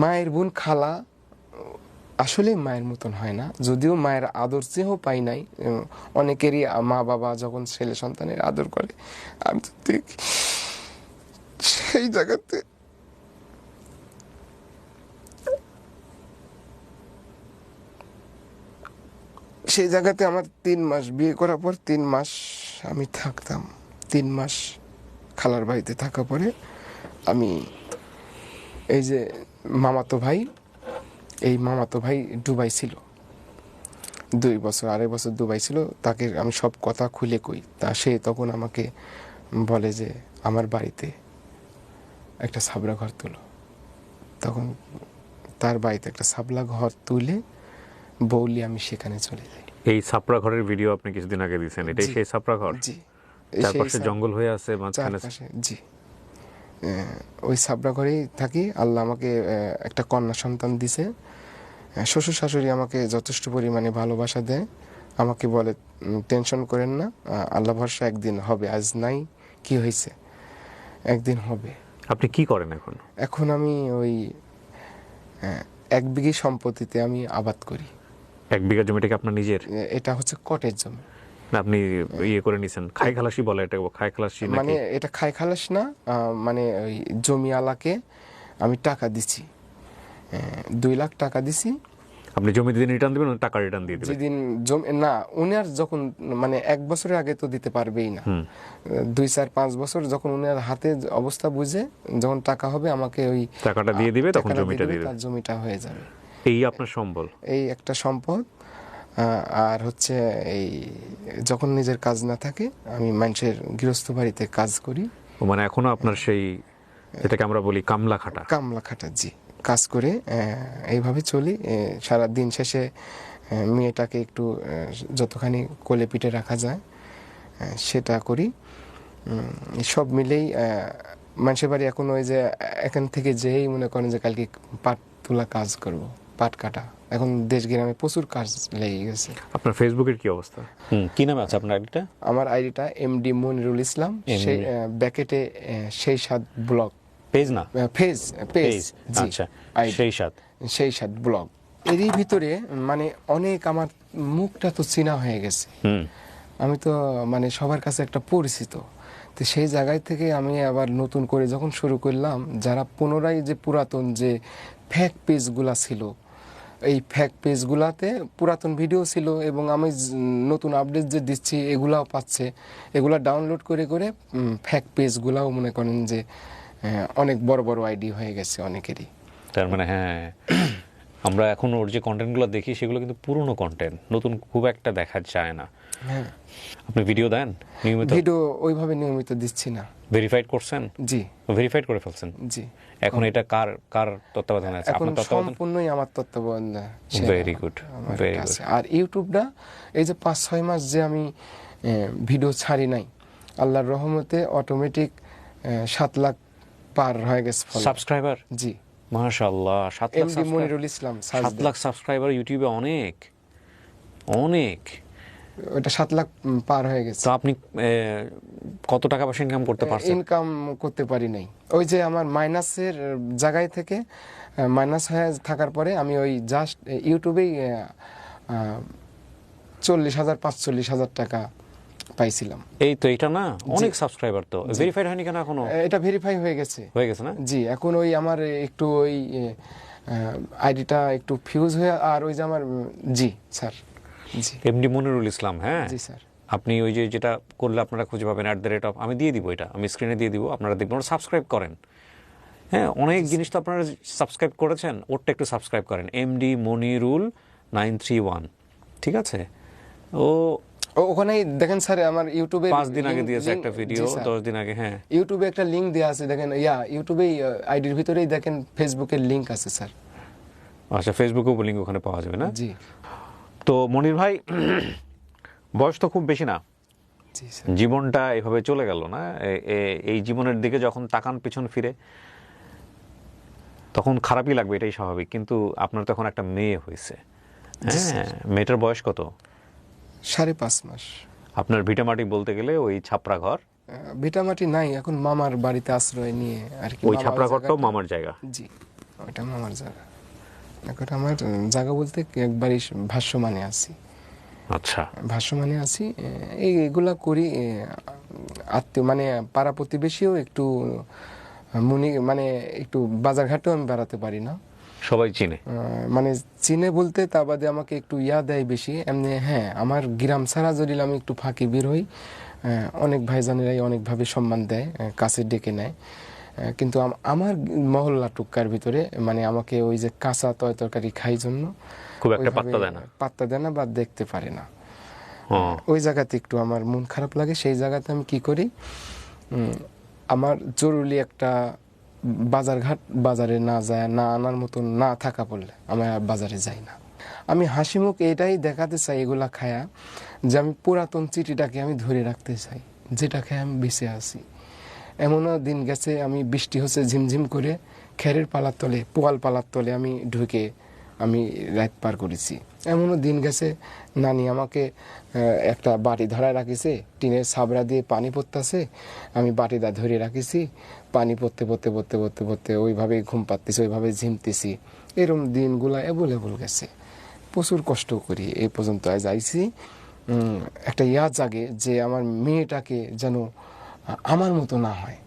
মায়ের বোন খালা আসলে মায়ের মতন হয় না। যদিও মায়ের আদর চেহ পাই নাই অনেকেরই মা বাবা যখন ছেলে সন্তানের আদর করে সেই জায়গাতে সেই জায়গাতে আমার তিন মাস, বিয়ে করার পর তিন মাস আমি থাকতাম। তিন মাস খালার বাড়িতে থাকা পরে আমি এই যে মামাতো ভাই এই মামাতো ভাই দুবাই ছিল। দুই বছর আড়াই বছর দুবাই ছিল তাকে আমি সব কথা খুলে কই। তা সে তখন আমাকে বলে যে আমার বাড়িতে একটা সাবরা ঘর তুলো। তখন তার বাড়িতে একটা সাবলা ঘর তুলে বৌলি আমি সেখানে চলে যাই। এই ছাপড়া ঘরের ভিডিও আপনি কিছুদিন আগে দিয়েছেন এটাই সেই ছাপড়া ঘর? জি। চারপাশে জঙ্গল হয়ে আছে মাঝখানে জি। ওই সাবরা ঘরেই থাকি। আল্লাহ আমাকে একটা কন্যা সন্তান দিছে। শ্বশুর শাশুড়ি আমাকে যথেষ্ট পরিমাণে ভালোবাসা দেয়। আমাকে বলে টেনশন করেন না আল্লাহ ভরসা একদিন হবে। আজ নাই কি হয়েছে? একদিন হবে। আপনি কি করেন এখন? এখন আমি ওই এক বিঘে সম্পত্তিতে আমি আবাদ করি। এক বিঘা জমিটাকে আপনার নিজের? এটা হচ্ছে কটের জমি। আপনি ইয়ে করে নিছেন। খাই খালাসি বলে এটা খাই খালাসি মানে এটা খাই খালাস না মানে ওই জমিওয়ালাকে আমি টাকা দিছি। দুই লাখ টাকা দিছি। আপনি জমি দিন রিটার্ন দিবেন টাকা রিটার্ন দিয়ে দিবেন। যেদিন জমি না উনি আর যখন মানে এক বছরের আগে তো দিতে পারবেই না। দুই চার পাঁচ বছর যখন উনার হাতে অবস্থা বুঝে যখন টাকা হবে আমাকে ওই টাকাটা দিয়ে দিবে তখন জমিটা দিয়ে তার জমিটা হয়ে যাবে। এই আপনার সম্বল? এই একটা সম্পদ। আর হচ্ছে এই যখন নিজের কাজ না থাকে আমি মানুষের গৃহস্থ বাড়িতে কাজ করি। মানে এখনও আপনার সেই এটাকে আমরা বলি কামলা খাটা কামলা খাটা জি। কাজ করে এইভাবে চলি সারা দিন শেষে মেয়েটাকে একটু যতখানি কোলে পিঠে রাখা যায় সেটা করি। সব মিলেই মানুষের বাড়ি এখন ওই যে এখান থেকে যেই মনে করেন যে কালকে পাট তোলা কাজ করব পাট কাটা। এখন দেশ গ্রামে প্রচুর কাজ লেগে গেছে। আপনার ফেসবুকের কি অবস্থা? হুম কি নামে আছে আপনার আইডিটা? আমার আইডিটা এম ডি মনিরুল ইসলাম। সেই ব্যাকেটে সেই সাত ব্লগ পেজ না? পেজ পেজ আচ্ছা সেই সাত সেই সাত ব্লগ এরই ভিতরে মানে অনেক আমার মুখটা তো চেনা হয়ে গেছে। হুম। আমি তো মানে সবার কাছে একটা পরিচিত। তো সেই জায়গায় থেকে আমি আবার নতুন করে যখন শুরু করলাম যারা পুনরায় যে পুরাতন যে ফ্যাক পেজগুলা ছিল এই ফ্যাক পেজগুলাতে পুরাতন ভিডিও ছিল এবং আমি নতুন আপডেট যে দিচ্ছি এগুলাও পাচ্ছে। এগুলো ডাউনলোড করে করে ফ্যাক পেজগুলাও মনে করেন যে অনেক বড় বড় আইডি হয়ে গেছে অনেকেরই। তার মানে হ্যাঁ আমরা এখন ওর যে কন্টেন্টগুলো দেখি, সেগুলো কিন্তু পুরনো কন্টেন্ট নতুন খুব একটা দেখা যায় না। হ্যাঁ। আপনি ভিডিও দেন নিয়মিত? ভিডিও ওইভাবে নিয়মিত দিচ্ছি না। ভেরিফাইড করছেন? জি। ভেরিফাইড করে ফেলছেন? জি। এখন এটা কার কার তত্ত্বাবধানে আছে? এখন আপনার তত্ত্বাবধান? সম্পূর্ণই আমার তত্ত্বাবধানে Very good, আমার very আর ইউটিউবটা এই যে পাঁচ ছয় মাস যে আমি ভিডিও ছাড়ি নাই আল্লাহর রহমতে অটোমেটিক সাত লাখ পার হয়ে গেছে। সাবস্ক্রাইবার জি। মাশাআল্লাহ সাত লাখ মনিরুল ইসলাম সাত লাখ সাবস্ক্রাইবার ইউটিউবে অনেক অনেক। ওটা সাত লাখ পার হয়ে গেছে। তো আপনি কত টাকা পয়সা ইনকাম করতে পারছেন? ইনকাম করতে পারি নাই। ওই যে আমার মাইনাসের জায়গায় থেকে মাইনাস হয়ে থাকার পরে আমি ওই জাস্ট ইউটিউবেই চল্লিশ হাজার পাঁচচল্লিশ হাজার টাকা পাইছিলাম। এই তো এটা না? অনেক সাবস্ক্রাইবার তো। ভেরিফাইড হয়নি কেন এখনও? এটা ভেরিফাই হয়ে গেছে। হয়ে গেছে না? জি এখন ওই আমার একটু ওই আইডিটা একটু ফিউজ হয়ে আর ওই যে আমার জি স্যার। এমডি মনিরুল ইসলাম হ্যাঁ? জি স্যার। আপনি ওই যে যেটা করলে আপনারা খুঁজে পাবেন অ্যাট দ্য রেট অফ আমি দিয়ে দিব এটা আমি স্ক্রিনে দিয়ে দিব আপনারা দেখবেন সাবস্ক্রাইব করেন। হ্যাঁ অনেক জিনিস তো আপনারা সাবস্ক্রাইব করেছেন ওরটা একটু সাবস্ক্রাইব করেন। MD Manirul nine three one ঠিক আছে? ও ও- ওখানেই দেখেন স্যার আমার ইউটিউবে পাঁচ দিন আগে দিয়েছে একটা ভিডিও দশ দিন আগে হ্যাঁ। ইউটিউবে একটা লিংক দেওয়া আছে দেখেন ইয়া ইউটিউবেই আইডির ভিতরেই দেখেন ফেসবুকের লিংক আছে স্যার। আচ্ছা ফেসবুকেও লিঙ্ক ওখানে পাওয়া যাবে না? জি। তো মনির ভাই বয়স তো খুব বেশি না। জীবনটা এভাবে চলে গেল না? এই জীবনের দিকে যখন তাকান পিছন ফিরে তখন খারাপই লাগবে এটাই স্বাভাবিক। কিন্তু আপনার তখন একটা মেয়ে হয়েছে। হ্যাঁ মেয়েটার বয়স কত? সাড়ে পাঁচ মাস। আপনার ভিটামাটি বলতে গেলে ওই ছাপড়া ঘর? ভিটামাটি নাই এখন মামার বাড়িতে আশ্রয় নিয়ে আর কি ওই মামার ছাপড়া ঘরটাও মামার জায়গা। জি ওইটা আমার জায়গা। এখন আমার জায়গা বলতে একবারই ভাষ্যমানে আছি। আচ্ছা। ভাষ্যমানে আছি এই এগুলা করি আত্মীয় মানে পাড়া প্রতিবেশীও একটু মনি মানে একটু বাজারঘাটেও আমি বেড়াতে পারি না। সবাই চিনে? মানে চিনে বলতে তা বাদে আমাকে একটু ইয়া দেয় বেশি। এমনি হ্যাঁ আমার গ্রাম ছাড়া যদি আমি একটু ফাঁকি বের হই অনেক ভাইজানেরাই অনেকভাবে সম্মান দেয় কাছে ডেকে নেয়। কিন্তু আমার মহল্লা টুক্কার ভিতরে মানে আমাকে ওই যে কাঁচা তয় তরকারি খাই জন্য খুব একটা পাত্তা দেয় না। পাত্তা দেয় না বা দেখতে পারে না। ওই জায়গাতে একটু আমার মন খারাপ লাগে সেই জায়গাতে আমি কি করি আমার জরুরি একটা বাজারঘাট বাজারে না যায় না আনার মতন না থাকা পড়লে আমি আর বাজারে যাই না। আমি হাসি মুখ এটাই দেখাতে চাই এগুলা খায়া যে আমি পুরাতন চিঠিটাকে আমি ধরে রাখতে চাই যেটা খেয়ে আমি বেঁচে আছি। এমনও দিন গেছে, আমি বৃষ্টি হচ্ছে ঝিমঝিম করে খেরের পালার তলে, পোয়াল পালার তলে আমি ঢুকে আমি রাত পার করেছি। এমনও দিন গেছে, নানি আমাকে একটা বাটি ধরায় রাখিছে টিনের সাবরা দিয়ে পানি পড়তেছে, আমি বাটিটা ধরে রাখিছি, পানি পড়তে পড়তে পড়তে পড়তে পড়তে ওইভাবে ঘুম পাচ্তেছি ওইভাবে ঝিমতেছি। এরম দিনগুলা অ্যাভেলেবল গেছে। প্রচুর কষ্ট করি এই পর্যন্ত আজ আইছি। একটা ইয়া জাগে যে আমার মেয়েটাকে যেন আমার মতো না হয়।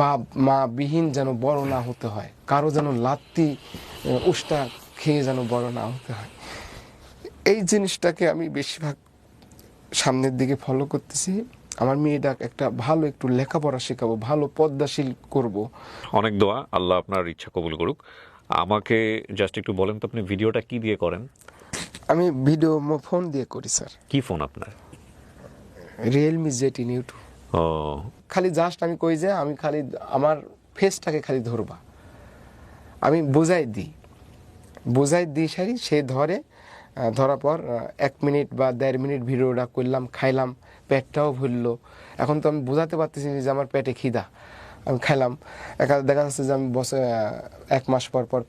বাপ মা বিহীন যেন বড় না হতে হয়। কারও যেন লাত্তি উষ্টা খেয়ে যেন বড় না হতে হয়। এই জিনিসটাকে আমি বেশিরভাগ সামনের দিকে ফলো করতেছি। আমার মেয়েটা একটা ভালো একটু লেখাপড়া শেখাবো ভালো পদ্মাশীল করব। অনেক দোয়া। আল্লাহ আপনার ইচ্ছা কবুল করুক। আমাকে জাস্ট একটু বলেন তো আপনি ভিডিওটা কি দিয়ে করেন? আমি ভিডিও ফোন দিয়ে করি স্যার। কি ফোন আপনার? রিয়েলমি জেট ইন ইউটিউব খালি জাস্ট আমি কই যে, আমি খালি আমার ফেসটাকে খালি ধরবা। আমি বোঝাই দিই। বোঝাই দিই সারি, সে ধরে ধরার পর এক মিনিট বা দেড় মিনিট ভিডিওটা করলাম, খাইলাম, পেটটাও ভুললো। এখন তো আমি বোঝাতে পারতেছি যে আমার পেটে খিদা। আমি খাইলাম। একা দেখা যাচ্ছে যে আমি বসে এক মাস পর পর